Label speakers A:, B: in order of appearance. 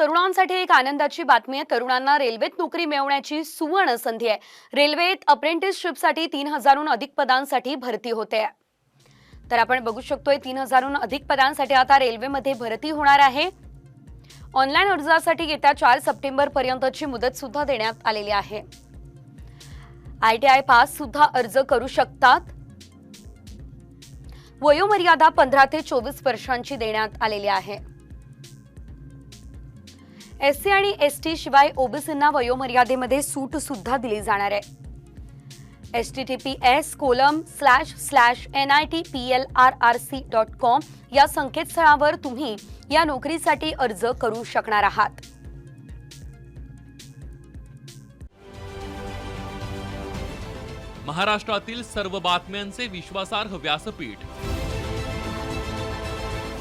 A: तरुणांसाठी एक आनंदाची बातमी आहे. तरुणांना रेल्वेत नोकरी मिळवण्याची सुवर्ण संधी आहे. रेल्वेत अप्रेंटिसशिपसाठी तीन हजारहून अधिक पदांसाठी भरती होते. तर आपण बघू शकतोय तीन हजारहून अधिक पदांसाठी आता रेल्वेमध्ये भरती होणार आहे. ऑनलाईन अर्जासाठी येत्या चार सप्टेंबर पर्यंतची मुदत सुद्धा देण्यात आलेली आहे. आय टी आय पास सुद्धा अर्ज करू शकतात. वयोमर्यादा पंधरा ते चोवीस वर्षांची देण्यात आलेली आहे. एस सी आणि एस टी शिवाय ओबीसींना वयोमर्यादेमध्ये सूट सुद्धा दिली जाणार आहे. S T T P S colon slash slash N I T P L R R C dot com या संकेतस्थळावर तुम्ही या नोकरीसाठी अर्ज करू शकणार आहात.
B: महाराष्ट्रातील सर्व बातम्यांचे विश्वासार्ह व्यासपीठ